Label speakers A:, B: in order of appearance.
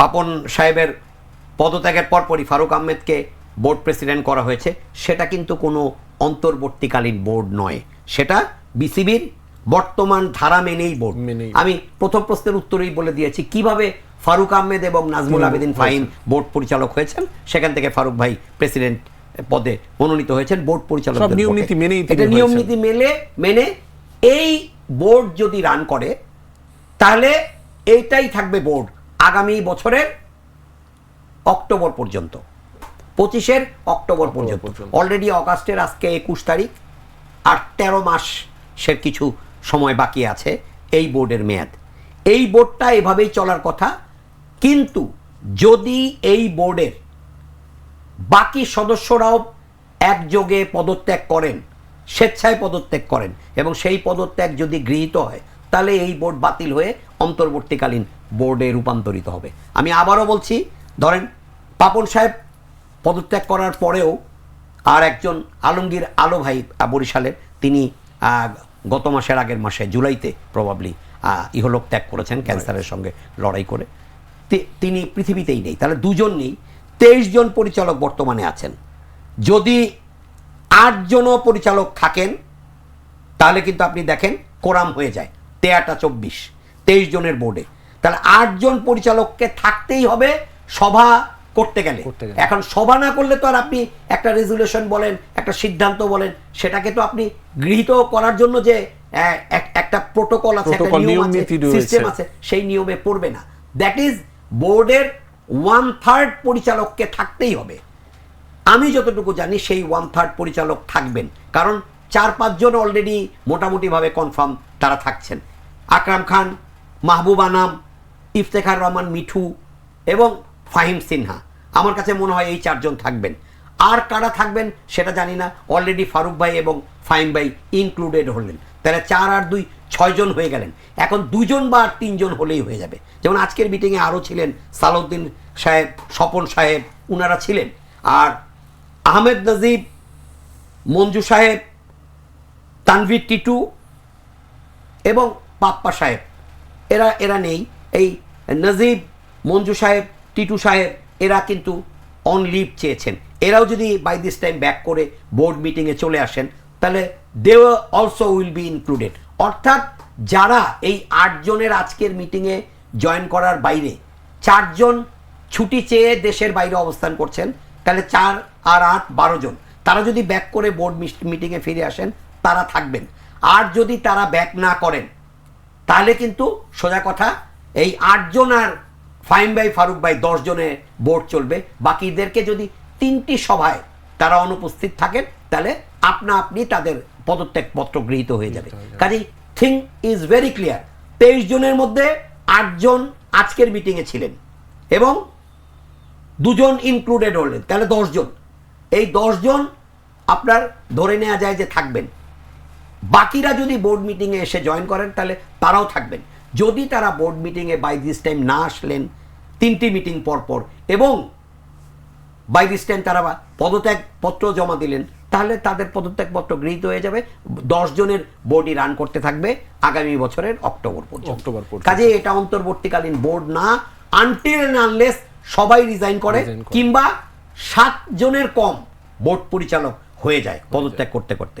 A: পাপন সাহেবের পদত্যাগের পরপরই ফারুক আহমেদকে বোর্ড প্রেসিডেন্ট করা হয়েছে। সেটা কিন্তু কোনো অন্তর্বর্তীকালীন বোর্ড নয়। সেটা বিসিবির বর্তমান ধারা মেনেই বোর্ড। আমি প্রথম প্রশ্নের উত্তরেই বলে দিয়েছি কীভাবে ফারুক আহমেদ এবং নাজমুল আবেদিন ফাহিম বোর্ড পরিচালক হয়েছেন সেখান থেকে ফারুক ভাই প্রেসিডেন্ট পদে মনোনীত হয়েছেন বোর্ড পরিচালক
B: নিয়ম নীতি মেনেই তিনি
A: এটা নিয়ম নীতি মেলে মেনে এই বোর্ড যদি রান করে তাহলে এইটাই থাকবে বোর্ড। আগামী বছরের অক্টোবর পর্যন্ত পঁচিশের অক্টোবর পর্যন্ত। অলরেডি অগাস্টের আজকে একুশ তারিখ আর তেরো মাসের কিছু সময় বাকি আছে এই বোর্ডের মেয়াদ এই বোর্ডটা এভাবেই চলার কথা কিন্তু যদি এই বোর্ডের বাকি সদস্যরাও একযোগে পদত্যাগ করেন স্বেচ্ছায় পদত্যাগ করেন এবং সেই পদত্যাগ যদি গৃহীত হয় তাহলে এই বোর্ড বাতিল হয়ে অন্তর্বর্তীকালীন বোর্ডে রূপান্তরিত হবে। আমি আবারও বলছি, ধরেন পাপন সাহেব পদত্যাগ করার পরেও আর একজন আলমগীর আলো ভাই বরিশালের তিনি গত মাসের আগের মাসে, জুলাইতে প্রবাবলি ইহলোক ত্যাগ করেছেন ক্যান্সারের সঙ্গে লড়াই করে। তিনি পৃথিবীতেই নেই, তাহলে দুজন নেই, তেইশ জন পরিচালক বর্তমানে আছেন। যদি আটজনও পরিচালক থাকেন, তাহলে কিন্তু আপনি দেখেন কোরাম হয়ে যায়, তেয়াটা চব্বিশ, তেইশ জনের বোর্ডে। তাহলে আটজন পরিচালককে থাকতেই হবে সভা করতে গেলে। এখন সভা না করলে তো আর আপনি একটা রেজুলেশন বলেন একটা সিদ্ধান্ত বলেন সেটাকে তো আপনি গৃহীত করার জন্য যে একটা প্রোটোকল আছে একটা নিয়ম আছে সিস্টেম আছে সেই নিয়মে পড়বে না। দ্যাট ইজ বোর্ডের ওয়ান থার্ড পরিচালককে থাকতেই হবে। আমি যতটুকু জানি সেই ওয়ান থার্ড পরিচালক থাকবেন। কারণ চার পাঁচজন অলরেডি মোটামুটিভাবে কনফার্ম তারা থাকছেন। আকরাম খান মাহবুব আনাম ইফতেখার রহমান, মিঠু এবং ফাহিম সিনহা। আমার কাছে মনে হয় এই চারজন থাকবেন। আর কারা থাকবেন সেটা জানি না। অলরেডি ফারুক ভাই এবং ফাহিম ভাই ইনক্লুডেড হলেন। তাহলে চার আর দুই ছয়জন হয়ে গেলেন। এখন দুজন বা আর তিনজন হলেই হয়ে যাবে। যেমন আজকের মিটিংয়ে আরও ছিলেন সালাউদ্দিন সাহেব, স্বপন সাহেব, উনারা ছিলেন। আর আহমেদ নজিব, মঞ্জু সাহেব, তানভীর টিটু এবং পাপ্পা সাহেব। এরা এরা নেই। এই নজিব মঞ্জু সাহেব টিটু সাহেব, এরা কিন্তু অন লিভ চেয়েছেন। এরাও যদি বাই দিস টাইম ব্যাক করে বোর্ড মিটিংয়ে চলে আসেন, তাহলে they also will be included অর্থাৎ যারা এই আটজনের আজকের মিটিংয়ে জয়েন করার বাইরে চারজন ছুটি চেয়ে দেশের বাইরে অবস্থান করছেন, তাহলে চার আর আট বারো জন। তারা যদি ব্যাক করে বোর্ড মিটিংয়ে ফিরে আসেন, তারা থাকবেন। আর যদি তারা ব্যাক না করেন, তাহলে কিন্তু সোজা কথা এই আটজন আর ফাইম ভাই ফারুক ভাই দশ জনের বোর্ড চলবে। বাকিদেরকে যদি তিনটি সভায় তারা অনুপস্থিত থাকেন তাহলে আপনা আপনি তাদের পদত্যাগ পত্র গৃহীত হয়ে যাবে। কাজেই থিং ইজ ভেরি ক্লিয়ার তেইশ জনের মধ্যে আটজন আজকের মিটিংয়ে ছিলেন এবং দুজন ইনক্লুডেড হলেন তাহলে দশজন। এই দশজন আপনার ধরে নেওয়া যায় যে থাকবেন। বাকিরা যদি বোর্ড মিটিংয়ে এসে জয়েন করেন তাহলে তারাও থাকবেন। যদি তারা বোর্ড মিটিংয়ে বাই দিস টাইম না আসলেন তিনটি মিটিং পর পর এবং বাই দিস টাইম তারা পদত্যাগ পত্র জমা দিলেন তাহলে তাদের পদত্যাগ পত্র গৃহীত হয়ে যাবে দশ জনের বোর্ডই রান করতে থাকবে আগামী বছরের অক্টোবর পর্যন্ত
B: অক্টোবর পর্যন্ত।
A: কাজে এটা অন্তর্বর্তীকালীন বোর্ড না আনটিল আনলেস সবাই রিজাইন করে
B: করে।
A: কিংবা সাত জনের কম বোর্ড পরিচালক হয়ে যায় পদত্যাগ করতে করতে